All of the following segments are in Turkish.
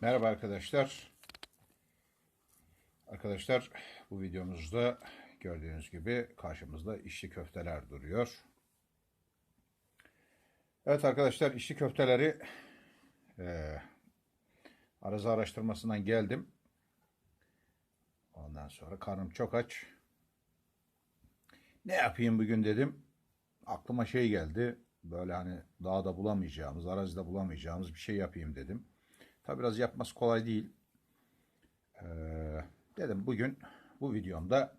Merhaba arkadaşlar. Arkadaşlar bu videomuzda gördüğünüz gibi karşımızda içli köfteler duruyor. Evet arkadaşlar içli köfteleri e, arıza araştırmasından geldim. Ondan sonra karnım çok aç. Ne yapayım bugün dedim. Aklıma şey geldi. Böyle hani dağda bulamayacağımız, arazide bulamayacağımız bir şey yapayım dedim. Tabi biraz yapması kolay değil. Ee, dedim bugün bu videomda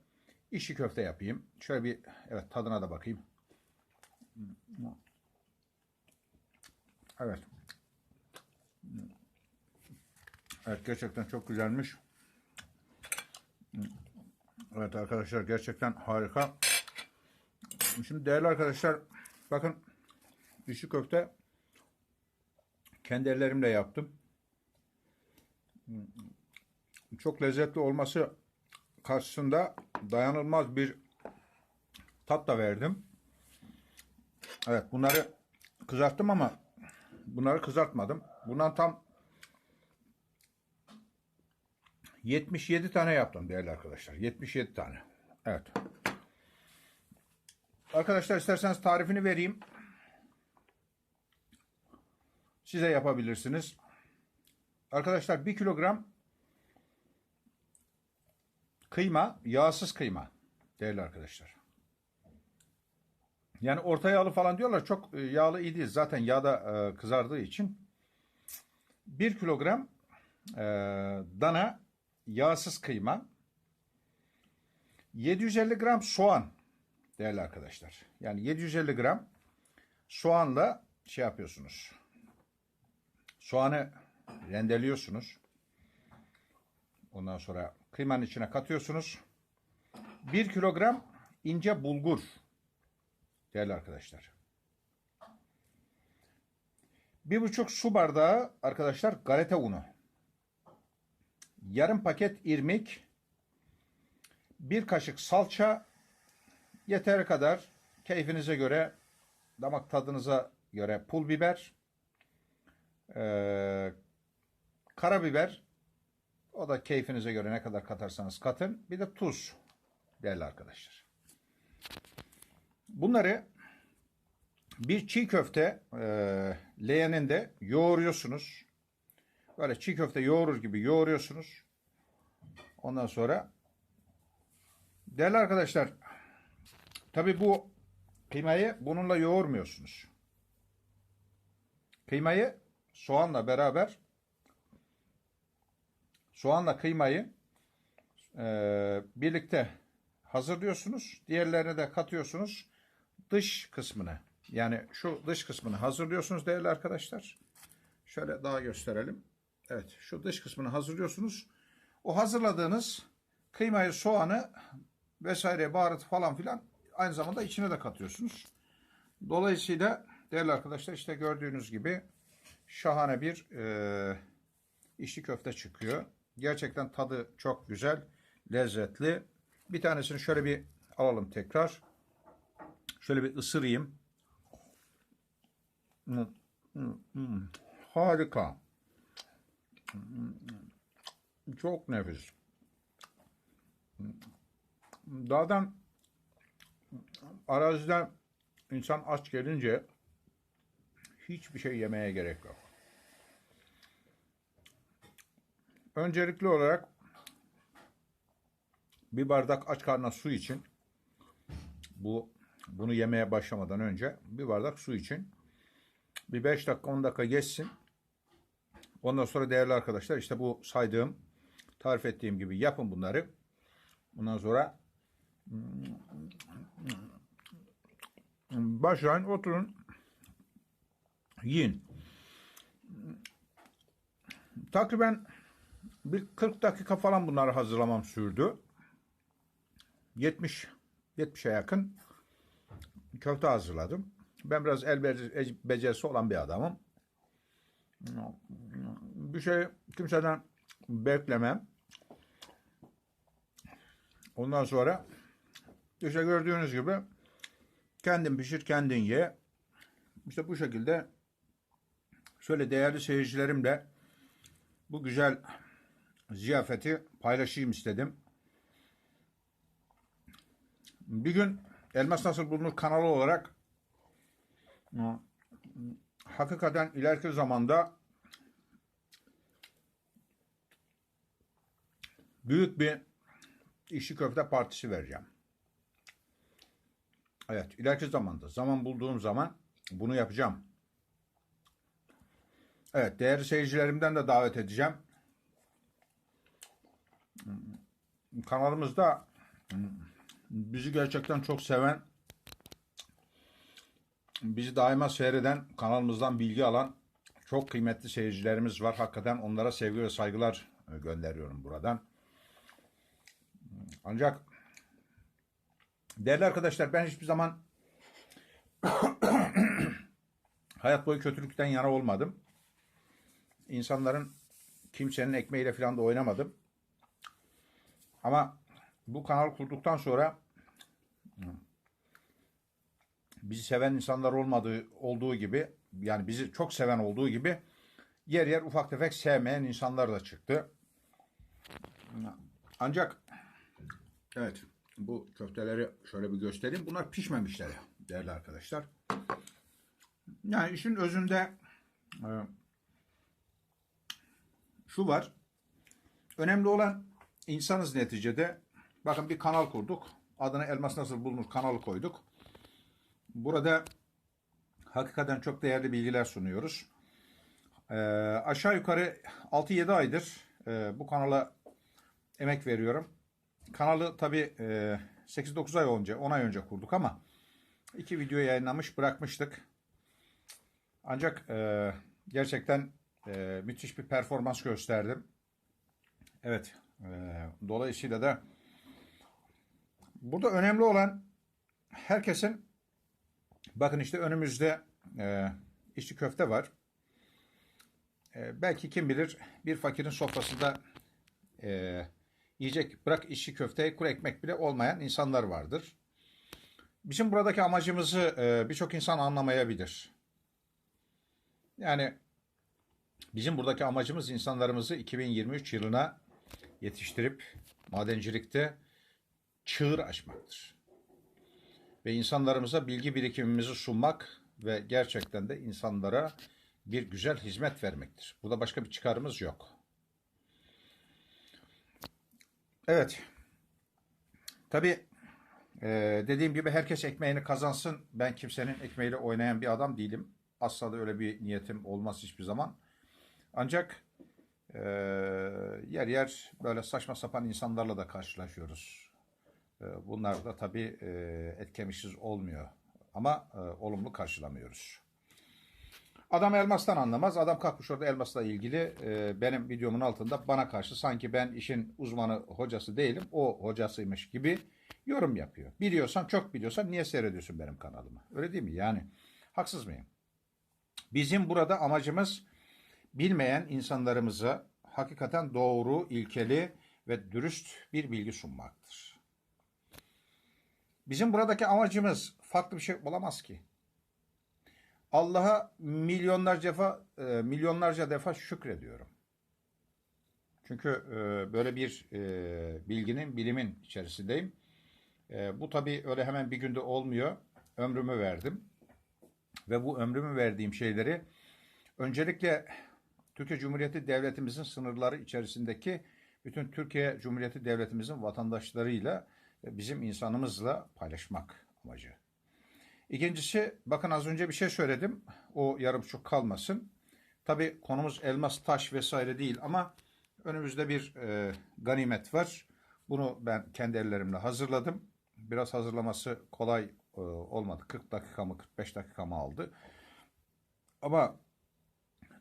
işi köfte yapayım. Şöyle bir evet tadına da bakayım. Evet. Evet gerçekten çok güzelmiş. Evet arkadaşlar gerçekten harika. Şimdi değerli arkadaşlar bakın işi köfte kendi ellerimle yaptım. Çok lezzetli olması karşısında dayanılmaz bir tat da verdim. Evet bunları kızarttım ama bunları kızartmadım. Bundan tam 77 tane yaptım değerli arkadaşlar. 77 tane. Evet. Arkadaşlar isterseniz tarifini vereyim. Size yapabilirsiniz. Arkadaşlar 1 kilogram kıyma, yağsız kıyma değerli arkadaşlar. Yani orta yağlı falan diyorlar. Çok e, yağlı iyi değil. Zaten yağda e, kızardığı için. 1 kilogram e, dana yağsız kıyma. 750 gram soğan değerli arkadaşlar. Yani 750 gram soğanla şey yapıyorsunuz. Soğanı rendeliyorsunuz. Ondan sonra kıymanın içine katıyorsunuz. 1 kilogram ince bulgur. Değerli arkadaşlar. Bir buçuk su bardağı arkadaşlar galeta unu. Yarım paket irmik. Bir kaşık salça. Yeteri kadar keyfinize göre damak tadınıza göre pul biber. Ee, karabiber o da keyfinize göre ne kadar katarsanız katın. Bir de tuz değerli arkadaşlar. Bunları bir çiğ köfte e, leğeninde yoğuruyorsunuz. Böyle çiğ köfte yoğurur gibi yoğuruyorsunuz. Ondan sonra değerli arkadaşlar tabi bu kıymayı bununla yoğurmuyorsunuz. Kıymayı soğanla beraber soğanla kıymayı e, birlikte hazırlıyorsunuz. Diğerlerini de katıyorsunuz. Dış kısmını yani şu dış kısmını hazırlıyorsunuz değerli arkadaşlar. Şöyle daha gösterelim. Evet şu dış kısmını hazırlıyorsunuz. O hazırladığınız kıymayı, soğanı vesaire baharat falan filan aynı zamanda içine de katıyorsunuz. Dolayısıyla değerli arkadaşlar işte gördüğünüz gibi şahane bir e, içli köfte çıkıyor. Gerçekten tadı çok güzel, lezzetli. Bir tanesini şöyle bir alalım tekrar. Şöyle bir ısırayım. Hmm, hmm, hmm. Harika. Çok nefis. Dağdan araziden insan aç gelince hiçbir şey yemeye gerek yok. Öncelikli olarak bir bardak aç karnına su için bu bunu yemeye başlamadan önce bir bardak su için bir 5 dakika 10 dakika geçsin. Ondan sonra değerli arkadaşlar işte bu saydığım tarif ettiğim gibi yapın bunları. Ondan sonra başlayın oturun yiyin. Takriben bir 40 dakika falan bunları hazırlamam sürdü. 70 70'e yakın köfte hazırladım. Ben biraz el be- becerisi olan bir adamım. Bir şey kimseden beklemem. Ondan sonra işte gördüğünüz gibi kendin pişir kendin ye. İşte bu şekilde şöyle değerli seyircilerimle bu güzel ziyafeti paylaşayım istedim. Bir gün Elmas Nasıl Bulunur kanalı olarak hakikaten ileriki zamanda büyük bir işçi köfte partisi vereceğim. Evet, ileriki zamanda, zaman bulduğum zaman bunu yapacağım. Evet, değerli seyircilerimden de davet edeceğim. Kanalımızda bizi gerçekten çok seven, bizi daima seyreden, kanalımızdan bilgi alan çok kıymetli seyircilerimiz var. Hakikaten onlara sevgi ve saygılar gönderiyorum buradan. Ancak değerli arkadaşlar ben hiçbir zaman hayat boyu kötülükten yana olmadım. İnsanların kimsenin ekmeğiyle falan da oynamadım. Ama bu kanal kurduktan sonra bizi seven insanlar olmadığı olduğu gibi yani bizi çok seven olduğu gibi yer yer ufak tefek sevmeyen insanlar da çıktı. Ancak evet bu köfteleri şöyle bir göstereyim. Bunlar pişmemişler değerli arkadaşlar. Yani işin özünde e, şu var. Önemli olan insanız neticede. Bakın bir kanal kurduk. Adına Elmas Nasıl Bulunur kanalı koyduk. Burada hakikaten çok değerli bilgiler sunuyoruz. Ee, aşağı yukarı 6-7 aydır e, bu kanala emek veriyorum. Kanalı tabii e, 8-9 ay önce, 10 ay önce kurduk ama iki video yayınlamış bırakmıştık. Ancak e, gerçekten e, müthiş bir performans gösterdim. Evet, e, dolayısıyla da burada önemli olan herkesin bakın işte önümüzde e, içli köfte var. E, belki kim bilir bir fakirin sofrasında e, yiyecek bırak içli köfte kuru ekmek bile olmayan insanlar vardır. Bizim buradaki amacımızı e, birçok insan anlamayabilir. Yani bizim buradaki amacımız insanlarımızı 2023 yılına yetiştirip madencilikte çığır açmaktır. Ve insanlarımıza bilgi birikimimizi sunmak ve gerçekten de insanlara bir güzel hizmet vermektir. Burada başka bir çıkarımız yok. Evet. Tabii e, dediğim gibi herkes ekmeğini kazansın. Ben kimsenin ekmeğiyle oynayan bir adam değilim. Asla da öyle bir niyetim olmaz hiçbir zaman. Ancak e, yer yer böyle saçma sapan insanlarla da karşılaşıyoruz. E, bunlar da tabii e, etkemişsiz olmuyor. Ama e, olumlu karşılamıyoruz. Adam elmastan anlamaz. Adam kalkmış orada elmasla ilgili e, benim videomun altında bana karşı sanki ben işin uzmanı hocası değilim. O hocasıymış gibi yorum yapıyor. Biliyorsan çok biliyorsan niye seyrediyorsun benim kanalımı? Öyle değil mi? Yani haksız mıyım? Bizim burada amacımız bilmeyen insanlarımıza hakikaten doğru, ilkeli ve dürüst bir bilgi sunmaktır. Bizim buradaki amacımız farklı bir şey olamaz ki. Allah'a milyonlarca defa e, milyonlarca defa şükrediyorum. Çünkü e, böyle bir e, bilginin, bilimin içerisindeyim. Bu tabii öyle hemen bir günde olmuyor. Ömrümü verdim. Ve bu ömrümü verdiğim şeyleri öncelikle Türkiye Cumhuriyeti Devletimizin sınırları içerisindeki bütün Türkiye Cumhuriyeti Devletimizin vatandaşlarıyla bizim insanımızla paylaşmak amacı. İkincisi bakın az önce bir şey söyledim. O yarım çok kalmasın. Tabi konumuz elmas, taş vesaire değil ama önümüzde bir e, ganimet var. Bunu ben kendi ellerimle hazırladım. Biraz hazırlaması kolay e, olmadı. 40 dakika mı 45 dakika mı aldı. Ama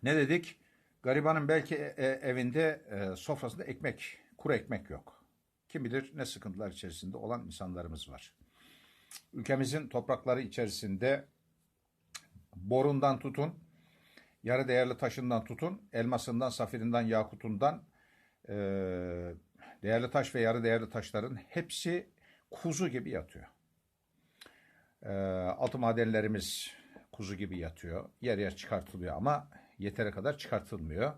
ne dedik? Garibanın belki e, e, evinde e, sofrasında ekmek, kuru ekmek yok. Kim bilir ne sıkıntılar içerisinde olan insanlarımız var ülkemizin toprakları içerisinde borundan tutun, yarı değerli taşından tutun, elmasından, safirinden, yakutundan, değerli taş ve yarı değerli taşların hepsi kuzu gibi yatıyor. Altı madenlerimiz kuzu gibi yatıyor. Yer yer çıkartılıyor ama yetere kadar çıkartılmıyor.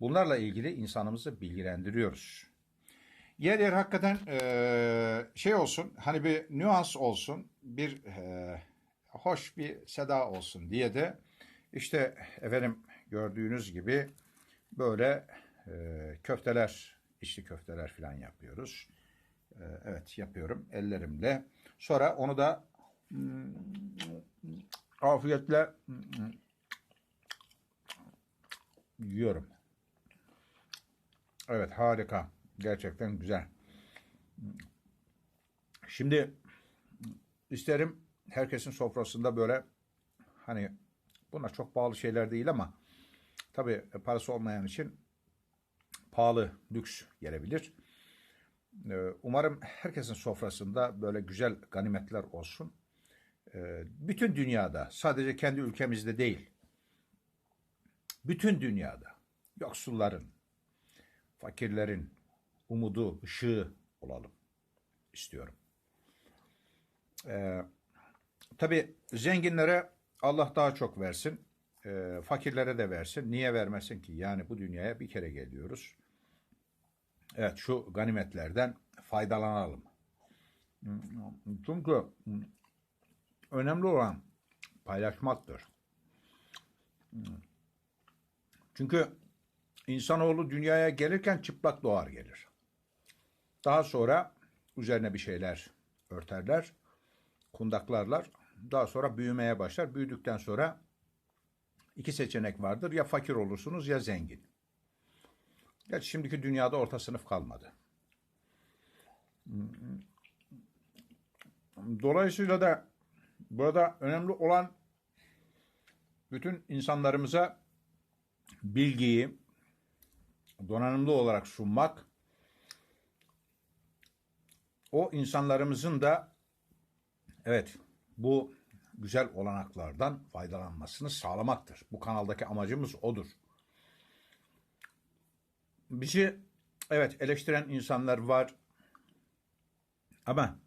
Bunlarla ilgili insanımızı bilgilendiriyoruz. Yer yer hakikaten eee, şey olsun, hani bir nüans olsun, bir eee, hoş bir seda olsun diye de işte efendim gördüğünüz gibi böyle eee, köfteler, içli köfteler falan yapıyoruz. Eee, evet yapıyorum ellerimle. Sonra onu da mm, afiyetle mm, yiyorum. Evet harika. Gerçekten güzel. Şimdi isterim herkesin sofrasında böyle hani bunlar çok pahalı şeyler değil ama tabii parası olmayan için pahalı lüks gelebilir. Ee, Umarım herkesin sofrasında böyle güzel ganimetler olsun. Ee, Bütün dünyada sadece kendi ülkemizde değil bütün dünyada yoksulların, fakirlerin umudu, ışığı olalım istiyorum. Ee, tabii zenginlere Allah daha çok versin, ee, fakirlere de versin. Niye vermesin ki? Yani bu dünyaya bir kere geliyoruz. Evet şu ganimetlerden faydalanalım. Çünkü önemli olan paylaşmaktır. Çünkü insanoğlu dünyaya gelirken çıplak doğar gelir. Daha sonra üzerine bir şeyler örterler, kundaklarlar. Daha sonra büyümeye başlar. Büyüdükten sonra iki seçenek vardır. Ya fakir olursunuz ya zengin. Gerçi şimdiki dünyada orta sınıf kalmadı. Dolayısıyla da burada önemli olan bütün insanlarımıza bilgiyi donanımlı olarak sunmak, o insanlarımızın da evet bu güzel olanaklardan faydalanmasını sağlamaktır. Bu kanaldaki amacımız odur. Bizi evet eleştiren insanlar var ama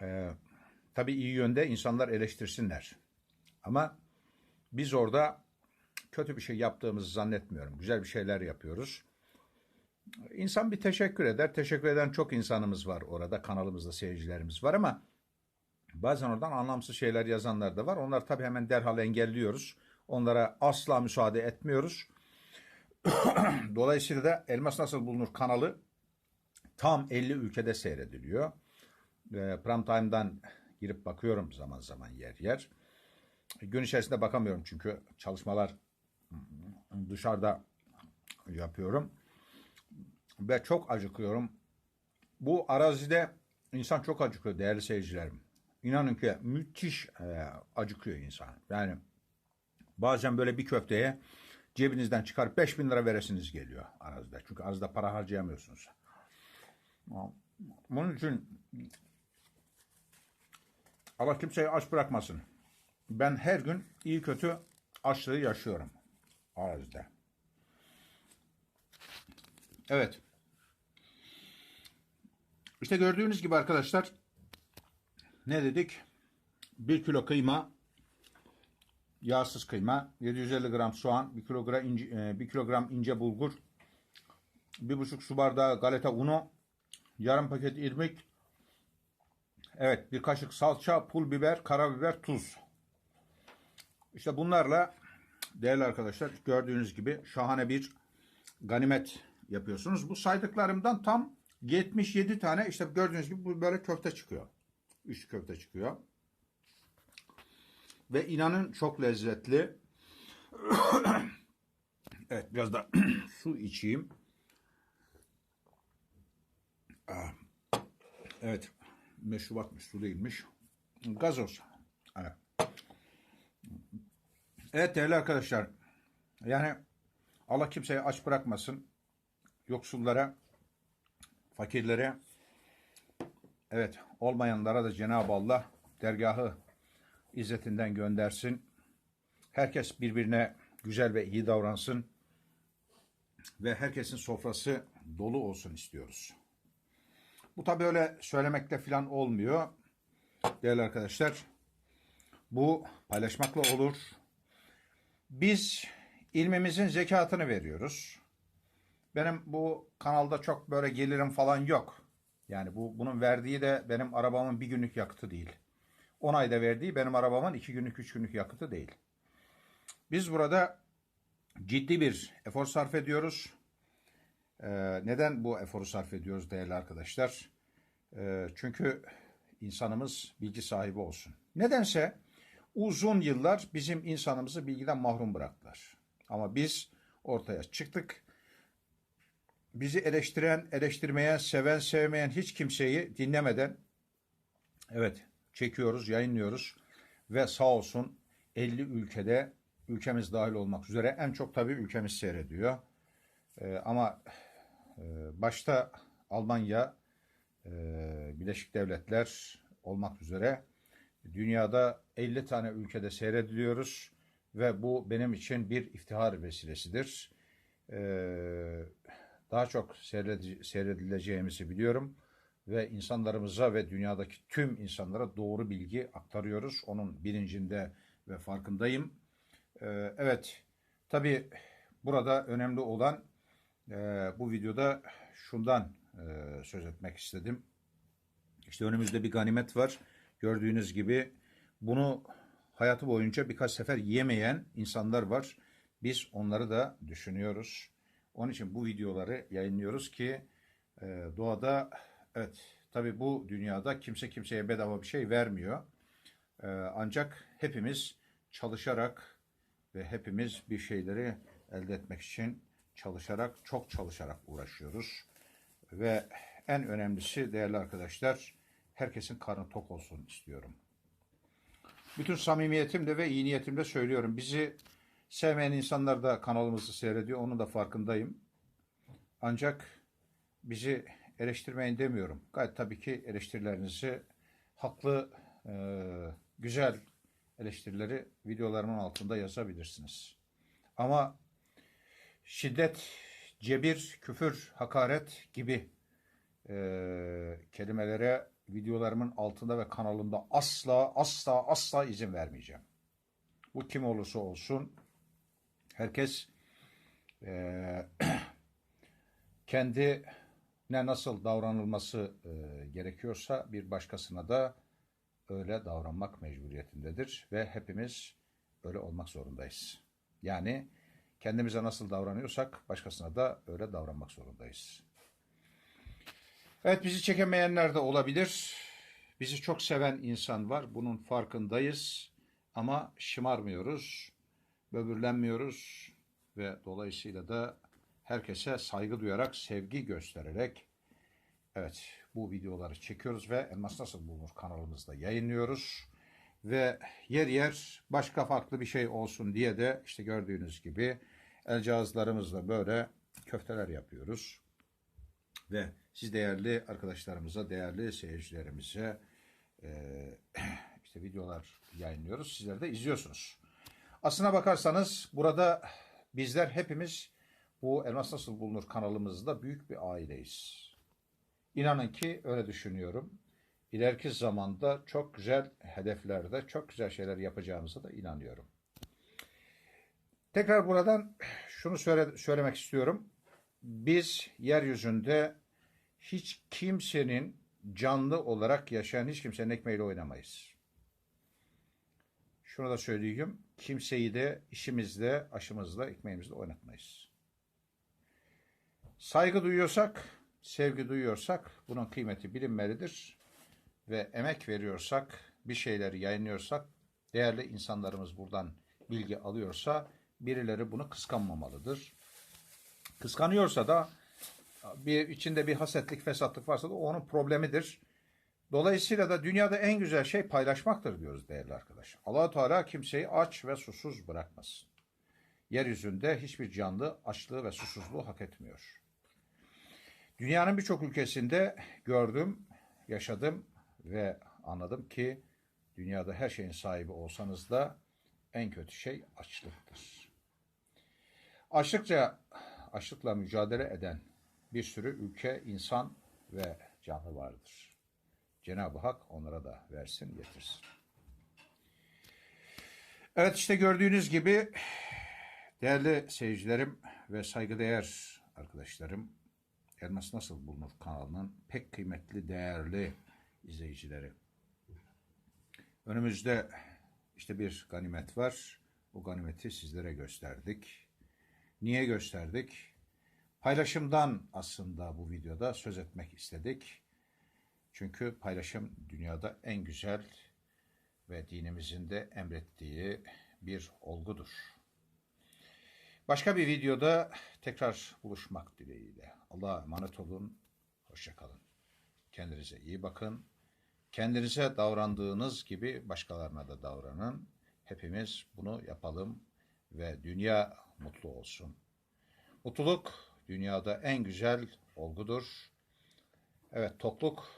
e, tabii iyi yönde insanlar eleştirsinler. Ama biz orada kötü bir şey yaptığımızı zannetmiyorum. Güzel bir şeyler yapıyoruz. İnsan bir teşekkür eder. Teşekkür eden çok insanımız var orada. Kanalımızda seyircilerimiz var ama bazen oradan anlamsız şeyler yazanlar da var. Onlar tabii hemen derhal engelliyoruz. Onlara asla müsaade etmiyoruz. Dolayısıyla da Elmas Nasıl Bulunur kanalı tam 50 ülkede seyrediliyor. E, Prime Time'dan girip bakıyorum zaman zaman yer yer. Gün içerisinde bakamıyorum çünkü çalışmalar dışarıda yapıyorum. Ve çok acıkıyorum. Bu arazide insan çok acıkıyor değerli seyircilerim. İnanın ki müthiş e, acıkıyor insan. Yani bazen böyle bir köfteye cebinizden çıkarıp 5000 lira veresiniz geliyor arazide. Çünkü arazide para harcayamıyorsunuz. Bunun için Allah kimseyi aç bırakmasın. Ben her gün iyi kötü açlığı yaşıyorum arazide. Evet. İşte gördüğünüz gibi arkadaşlar ne dedik? 1 kilo kıyma, yağsız kıyma, 750 gram soğan, 1 kilogram ince, 1 kilogram ince bulgur, 1,5 su bardağı galeta unu, yarım paket irmik, evet bir kaşık salça, pul biber, karabiber, tuz. İşte bunlarla değerli arkadaşlar gördüğünüz gibi şahane bir ganimet yapıyorsunuz. Bu saydıklarımdan tam 77 tane işte gördüğünüz gibi bu böyle köfte çıkıyor. 3 köfte çıkıyor. Ve inanın çok lezzetli. evet biraz da su içeyim. Ah. Evet. Meşrubatmış su değilmiş. Gazoz. Evet. Evet değerli arkadaşlar. Yani Allah kimseyi aç bırakmasın. Yoksullara, fakirlere, evet olmayanlara da Cenab-ı Allah dergahı izzetinden göndersin. Herkes birbirine güzel ve iyi davransın. Ve herkesin sofrası dolu olsun istiyoruz. Bu tabi öyle söylemekle falan olmuyor. Değerli arkadaşlar. Bu paylaşmakla olur. Biz ilmimizin zekatını veriyoruz. Benim bu kanalda çok böyle gelirim falan yok. Yani bu bunun verdiği de benim arabamın bir günlük yakıtı değil. 10 ayda verdiği benim arabamın 2 günlük 3 günlük yakıtı değil. Biz burada ciddi bir efor sarf ediyoruz. Ee, neden bu eforu sarf ediyoruz değerli arkadaşlar? Ee, çünkü insanımız bilgi sahibi olsun. Nedense uzun yıllar bizim insanımızı bilgiden mahrum bıraktılar. Ama biz ortaya çıktık. Bizi eleştiren, eleştirmeyen, seven, sevmeyen hiç kimseyi dinlemeden evet çekiyoruz, yayınlıyoruz ve sağ olsun 50 ülkede ülkemiz dahil olmak üzere en çok tabii ülkemiz seyrediyor. Ee, ama e, başta Almanya, e, Birleşik Devletler olmak üzere dünyada 50 tane ülkede seyrediliyoruz ve bu benim için bir iftihar vesilesidir. Ee, daha çok seyredi- seyredileceğimizi biliyorum ve insanlarımıza ve dünyadaki tüm insanlara doğru bilgi aktarıyoruz. Onun bilincinde ve farkındayım. Ee, evet, tabii burada önemli olan e, bu videoda şundan e, söz etmek istedim. İşte önümüzde bir ganimet var. Gördüğünüz gibi bunu hayatı boyunca birkaç sefer yemeyen insanlar var. Biz onları da düşünüyoruz. Onun için bu videoları yayınlıyoruz ki e, doğada evet tabii bu dünyada kimse kimseye bedava bir şey vermiyor. E, ancak hepimiz çalışarak ve hepimiz bir şeyleri elde etmek için çalışarak, çok çalışarak uğraşıyoruz. Ve en önemlisi değerli arkadaşlar, herkesin karnı tok olsun istiyorum. Bütün samimiyetimle ve iyi niyetimle söylüyorum. Bizi sevmeyen insanlar da kanalımızı seyrediyor. Onun da farkındayım. Ancak bizi eleştirmeyin demiyorum. Gayet tabii ki eleştirilerinizi haklı, e, güzel eleştirileri videolarımın altında yazabilirsiniz. Ama şiddet, cebir, küfür, hakaret gibi e, kelimelere videolarımın altında ve kanalımda asla asla asla izin vermeyeceğim. Bu kim olursa olsun herkes e, kendine nasıl davranılması e, gerekiyorsa bir başkasına da öyle davranmak mecburiyetindedir ve hepimiz öyle olmak zorundayız. Yani kendimize nasıl davranıyorsak başkasına da öyle davranmak zorundayız. Evet bizi çekemeyenler de olabilir. Bizi çok seven insan var. Bunun farkındayız. Ama şımarmıyoruz, böbürlenmiyoruz ve dolayısıyla da herkese saygı duyarak, sevgi göstererek evet bu videoları çekiyoruz ve Elmas Nasıl Bulunur kanalımızda yayınlıyoruz. Ve yer yer başka farklı bir şey olsun diye de işte gördüğünüz gibi el cihazlarımızla böyle köfteler yapıyoruz. Ve siz değerli arkadaşlarımıza, değerli seyircilerimize e, işte videolar yayınlıyoruz. Sizler de izliyorsunuz. Aslına bakarsanız burada bizler hepimiz bu Elmas Nasıl Bulunur kanalımızda büyük bir aileyiz. İnanın ki öyle düşünüyorum. İleriki zamanda çok güzel hedeflerde, çok güzel şeyler yapacağımıza da inanıyorum. Tekrar buradan şunu söyle, söylemek istiyorum. Biz yeryüzünde hiç kimsenin canlı olarak yaşayan hiç kimsenin ekmeğiyle oynamayız. Şunu da söyleyeyim. Kimseyi de işimizde, aşımızda, ekmeğimizde oynatmayız. Saygı duyuyorsak, sevgi duyuyorsak bunun kıymeti bilinmelidir. Ve emek veriyorsak, bir şeyleri yayınlıyorsak, değerli insanlarımız buradan bilgi alıyorsa birileri bunu kıskanmamalıdır. Kıskanıyorsa da bir içinde bir hasetlik, fesatlık varsa da onun problemidir. Dolayısıyla da dünyada en güzel şey paylaşmaktır diyoruz değerli arkadaşlar. allah Teala kimseyi aç ve susuz bırakmasın. Yeryüzünde hiçbir canlı açlığı ve susuzluğu hak etmiyor. Dünyanın birçok ülkesinde gördüm, yaşadım ve anladım ki dünyada her şeyin sahibi olsanız da en kötü şey açlıktır. Açlıkça açlıkla mücadele eden bir sürü ülke, insan ve canlı vardır. Cenab-ı Hak onlara da versin, getirsin. Evet işte gördüğünüz gibi Değerli seyircilerim ve saygıdeğer arkadaşlarım, Elmas Nasıl Bulunur kanalının pek kıymetli, değerli izleyicileri. Önümüzde işte bir ganimet var. O ganimeti sizlere gösterdik. Niye gösterdik? Paylaşımdan aslında bu videoda söz etmek istedik. Çünkü paylaşım dünyada en güzel ve dinimizin de emrettiği bir olgudur. Başka bir videoda tekrar buluşmak dileğiyle. Allah'a emanet olun. Hoşçakalın. Kendinize iyi bakın. Kendinize davrandığınız gibi başkalarına da davranın. Hepimiz bunu yapalım ve dünya mutlu olsun. Mutluluk dünyada en güzel olgudur. Evet tokluk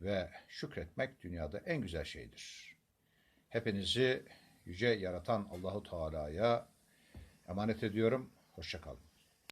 ve şükretmek dünyada en güzel şeydir. Hepinizi yüce yaratan Allahu Teala'ya emanet ediyorum. Hoşçakalın.